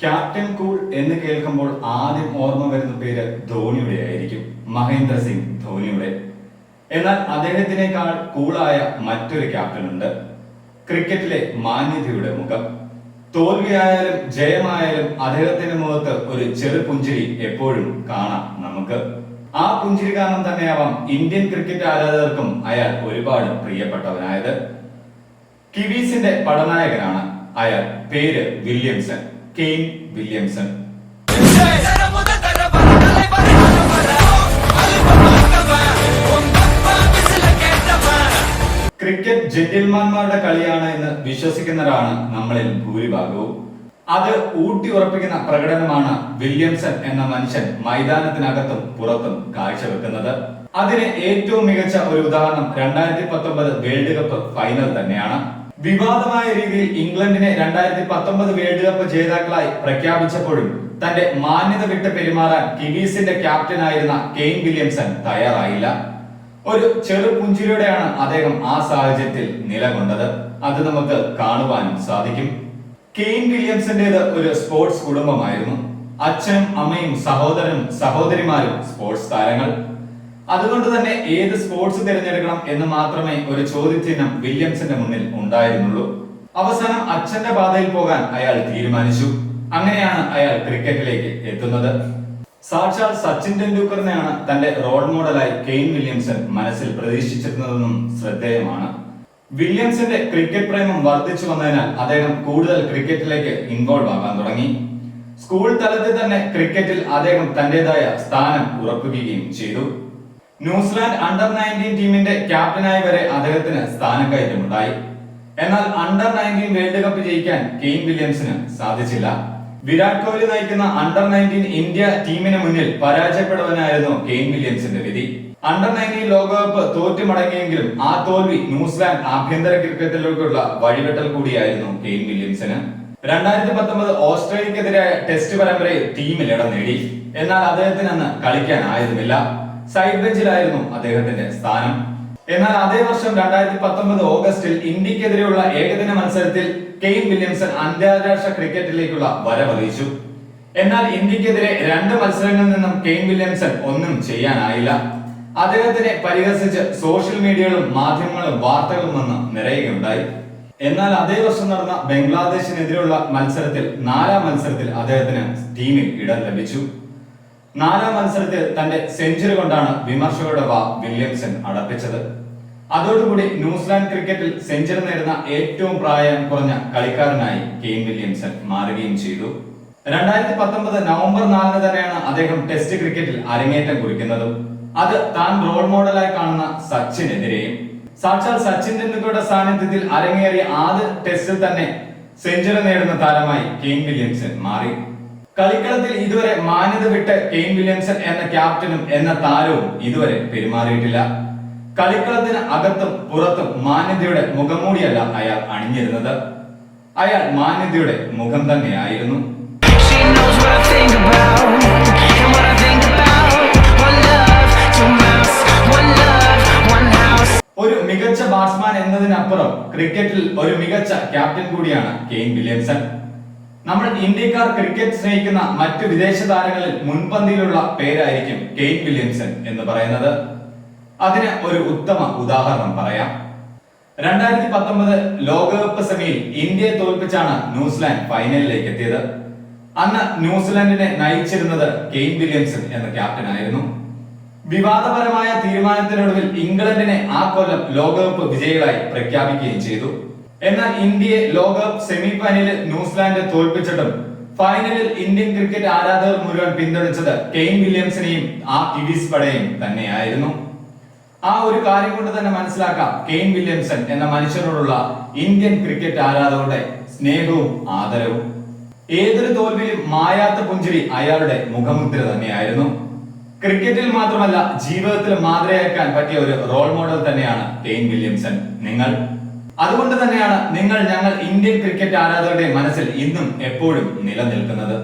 Captain cool എന്ന് കേൾക്കുമ്പോൾ ആദ്യം ഓർമ്മ വരുന്ന പേര് ധോണിയുടെ ആയിരിക്കും. മഹേന്ദ്ര സിംഗ് ധോണിയുടെ. എന്നാൽ അദ്ദേഹത്തിനേക്കാൾ കൂളായ മറ്റൊരു ക്യാപ്റ്റൻ ഉണ്ട് ക്രിക്കറ്റിലെ മാന്യതയുടെ മുഖം. തോൽവിയായാലും ജയമായാലും അദ്ദേഹത്തിന്റെ മുഖത്ത് ഒരു ചെറു പുഞ്ചിരി എപ്പോഴും കാണാം നമുക്ക്. ആ പുഞ്ചിരി കാരണം തന്നെയാവാം ഇന്ത്യൻ ക്രിക്കറ്റ് ആരാധകർക്കും അയാൾ ഒരുപാട് പ്രിയപ്പെട്ടവനായത്. കിവീസിന്റെ പടനായകനാണ് അയാൾ. പേര് വില്യംസൺ. Kane Williamson. ക്രിക്കറ്റ് ജെന്റിൽമാന്മാരുടെ കളിയാണ് എന്ന് വിശ്വസിക്കുന്നവരാണ് നമ്മളിൽ ഭൂരിഭാഗവും. അത് ഊട്ടി ഉറപ്പിക്കുന്ന പ്രകടനമാണ് വില്യംസൺ എന്ന മനുഷ്യൻ മൈതാനത്തിനകത്തും പുറത്തും കാഴ്ചവെക്കുന്നത്. അതിന് ഏറ്റവും മികച്ച ഒരു ഉദാഹരണം രണ്ടായിരത്തി പത്തൊമ്പത് വേൾഡ് കപ്പ് ഫൈനൽ തന്നെയാണ്. വിവാദമായ രീതിയിൽ ഇംഗ്ലണ്ടിനെ രണ്ടായിരത്തി പത്തൊമ്പത് വേൾഡ് കപ്പ് ജേതാക്കളായി പ്രഖ്യാപിച്ചപ്പോഴും തന്റെ മാന്യത വിട്ട് പെരുമാറാൻ കിവീസിന്റെ ക്യാപ്റ്റനായിരുന്ന കെയിൻ വില്യംസൺ തയ്യാറായില്ല. ഒരു ചെറു പുഞ്ചിരിയോടെയാണ് അദ്ദേഹം ആ സാഹചര്യത്തിൽ നിലകൊണ്ടത്. അത് നമുക്ക് കാണുവാനും സാധിക്കും. കെയിൻ വില്യംസിന്റേത് ഒരു സ്പോർട്സ് കുടുംബമായിരുന്നു. അച്ഛനും അമ്മയും സഹോദരനും സഹോദരിമാരും സ്പോർട്സ് താരങ്ങൾ. അതുകൊണ്ട് തന്നെ ഏത് സ്പോർട്സ് തിരഞ്ഞെടുക്കണം എന്ന് മാത്രമേ ഒരു ചോദ്യചിഹ്നം വില്യംസിന്റെ മുന്നിൽ ഉണ്ടായിരുന്നുള്ളൂ. അവസാനം അച്ഛന്റെ പാതയിൽ പോകാൻ അയാൾ തീരുമാനിച്ചു. അങ്ങനെയാണ് അയാൾ ക്രിക്കറ്റിലേക്ക് എത്തുന്നത്. സാക്ഷാൽ സച്ചിൻ ടെണ്ടുൽക്കറിനെയാണ് തന്റെ റോൾ മോഡലായി കെയിൻ വില്യംസൺ മനസ്സിൽ പ്രതീക്ഷിച്ചിരുന്നതെന്നും ശ്രദ്ധേയമാണ്. വില്യംസിന്റെ ക്രിക്കറ്റ് പ്രേമം വർദ്ധിച്ചു വന്നതിനാൽ അദ്ദേഹം കൂടുതൽ ക്രിക്കറ്റിലേക്ക് ഇൻവോൾവ് ആകാൻ തുടങ്ങി. സ്കൂൾ തലത്തിൽ തന്നെ ക്രിക്കറ്റിൽ അദ്ദേഹം തന്റേതായ സ്ഥാനം ഉറപ്പിക്കുകയും ചെയ്തു. ന്യൂസിലാൻഡ് അണ്ടർ നയന്റീൻ ടീമിന്റെ ക്യാപ്റ്റനായി വരെ അദ്ദേഹത്തിന് സ്ഥാനക്കയറ്റമുണ്ടായി. എന്നാൽ അണ്ടർ നയന്റീൻ വേൾഡ് കപ്പ് ജയിക്കാൻ കെയ്ൻ വില്യംസിന് സാധിച്ചില്ല. വിരാട് കോഹ്ലി നയിക്കുന്ന അണ്ടർ നയന്റീൻ ഇന്ത്യ ടീമിന് മുന്നിൽ പരാജയപ്പെടുവാനായിരുന്നു കെയ്ൻ വില്യംസിന്റെ വിധി. അണ്ടർ നയന്റീൻ ലോകകപ്പ് തോറ്റു മടങ്ങിയെങ്കിലും ആ തോൽവി ന്യൂസിലാൻഡ് ആഭ്യന്തര ക്രിക്കറ്റിലേക്കുള്ള വഴിവെട്ടൽ കൂടിയായിരുന്നു കെയ്ൻ വില്യംസിന്. രണ്ടായിരത്തി പത്തൊമ്പത് ഓസ്ട്രേലിയക്കെതിരായ ടെസ്റ്റ് പരമ്പരയിൽ ടീമിൽ ഇടം നേടി. എന്നാൽ അദ്ദേഹത്തിന് അന്ന് കളിക്കാനായിരുന്നില്ല. സൈഡ് ബെഞ്ചിലായിരുന്നു അദ്ദേഹത്തിന്റെ സ്ഥാനം. എന്നാൽ അതേ വർഷം രണ്ടായിരത്തി പത്തൊമ്പത് ഓഗസ്റ്റിൽ ഇന്ത്യക്കെതിരെയുള്ള ഏകദിന മത്സരത്തിൽ കെയ്ൻ വില്യംസൺ അന്താരാഷ്ട്ര ക്രിക്കറ്റിലേക്കുള്ള വരവറിയിച്ചു. എന്നാൽ ഇന്ത്യക്കെതിരെ രണ്ട് മത്സരങ്ങളിൽ നിന്നും കെയ്ൻ വില്യംസൺ ഒന്നും ചെയ്യാനായില്ല. അദ്ദേഹത്തിനെ പരിഹസിച്ച് സോഷ്യൽ മീഡിയകളും മാധ്യമങ്ങളും വാർത്തകളും വന്ന് നിറയുകയുണ്ടായി. എന്നാൽ അതേ വർഷം നടന്ന ബംഗ്ലാദേശിനെതിരെയുള്ള മത്സരത്തിൽ നാലാം മത്സരത്തിൽ അദ്ദേഹത്തിന് ടീമിൽ ഇടം ലഭിച്ചു. നാലാം മത്സരത്തിൽ തന്റെ സെഞ്ചുറി കൊണ്ടാണ് വിമർശകരുടെ വാ വില്യംസൺ അടപ്പിച്ചത്. അതോടുകൂടി ന്യൂസിലാൻഡ് ക്രിക്കറ്റിൽ സെഞ്ചുറി നേടുന്ന ഏറ്റവും പ്രായം കുറഞ്ഞ കളിക്കാരനായി കെയിൻ വില്യംസൺ മാറുകയും ചെയ്തു. രണ്ടായിരത്തി പത്തൊമ്പത് നവംബർ നാലിന് തന്നെയാണ് അദ്ദേഹം ടെസ്റ്റ് ക്രിക്കറ്റിൽ അരങ്ങേറ്റം കുറിക്കുന്നതും. അത് താൻ റോൾ മോഡലായി കാണുന്ന സച്ചിനെതിരെയും. സാക്ഷാൽ സച്ചിൻ ടെണ്ടുൽക്കറുടെ സാന്നിധ്യത്തിൽ അരങ്ങേറിയ ആദ്യ ടെസ്റ്റിൽ തന്നെ സെഞ്ചുറി നേടുന്ന താരമായി കെയിൻ വില്യംസൺ മാറി. കളിക്കളത്തിൽ ഇതുവരെ മാന്യത വിട്ട് കെയിൻ വില്യംസൺ എന്ന ക്യാപ്റ്റനും എന്ന താരവും ഇതുവരെ പെരുമാറിയിട്ടില്ല. കളിക്കളത്തിന് അകത്തും പുറത്തും മാന്യതയുടെ മുഖംമൂടിയല്ല അയാൾ അണിഞ്ഞിരുന്നത്. അയാൾ മാന്യതയുടെ മുഖം തന്നെയായിരുന്നു. ഒരു മികച്ച ബാറ്റ്സ്മാൻ എന്നതിനപ്പുറം ക്രിക്കറ്റിൽ ഒരു മികച്ച ക്യാപ്റ്റൻ കൂടിയാണ് കെയ്ൻ വില്യംസൺ. നമ്മൾ ഇന്ത്യക്കാർ ക്രിക്കറ്റ് സ്നേഹിക്കുന്ന മറ്റ് വിദേശ താരങ്ങളിൽ മുൻപന്തിയിലുള്ള പേരായിരിക്കും കെയ്ൻ വില്യംസൺ എന്ന് പറയുന്നത്. അതിന് ഒരു ഉത്തമ ഉദാഹരണം പറയാം. രണ്ടായിരത്തി പത്തൊമ്പത് ലോകകപ്പ് സെമിയിൽ ഇന്ത്യയെ തോൽപ്പിച്ചാണ് ന്യൂസിലാൻഡ് ഫൈനലിലേക്ക് എത്തിയത്. അന്ന് ന്യൂസിലാൻഡിനെ നയിച്ചിരുന്നത് കെയ്ൻ വില്യംസൺ എന്ന ക്യാപ്റ്റനായിരുന്നു വിവാദപരമായ തീരുമാനത്തിനൊടുവിൽ ഇംഗ്ലണ്ടിനെ ആ കൊല്ലം ലോകകപ്പ് വിജയികളായി പ്രഖ്യാപിക്കുകയും ചെയ്തു. എന്നാൽ ഇന്ത്യയെ ലോകകപ്പ് സെമി ഫൈനലിൽ ന്യൂസിലാൻഡ് തോൽപ്പിച്ചിട്ടും ഫൈനലിൽ ഇന്ത്യൻ ക്രിക്കറ്റ് ആരാധകർ മുഴുവൻ പിന്തുണച്ചത് കെയിൻ വില്യംസിനെയും ആ കിവീസ് പടയും തന്നെയായിരുന്നു. ആ ഒരു കാര്യം കൊണ്ട് തന്നെ മനസ്സിലാക്കാം കെയിൻ വില്യംസൺ എന്ന മനുഷ്യനോടുള്ള ഇന്ത്യൻ ക്രിക്കറ്റ് ആരാധകരുടെ സ്നേഹവും ആദരവും. ഏതൊരു തോൽവിയിലും മായാത്ത പുഞ്ചിരി അയാളുടെ മുഖമുദ്ര തന്നെയായിരുന്നു. ക്രിക്കറ്റിൽ മാത്രമല്ല ജീവിതത്തിൽ മാതൃയാക്കാൻ പറ്റിയ ഒരു റോൾ മോഡൽ തന്നെയാണ് കെയിൻ വില്യംസൺ. നിങ്ങൾ? അതുകൊണ്ട് തന്നെയാണ് നിങ്ങൾ ഞങ്ങൾ ഇന്ത്യൻ ക്രിക്കറ്റ് ആരാധകരുടെ മനസ്സിൽ ഇന്നും എപ്പോഴും നിലനിൽക്കുന്നത്.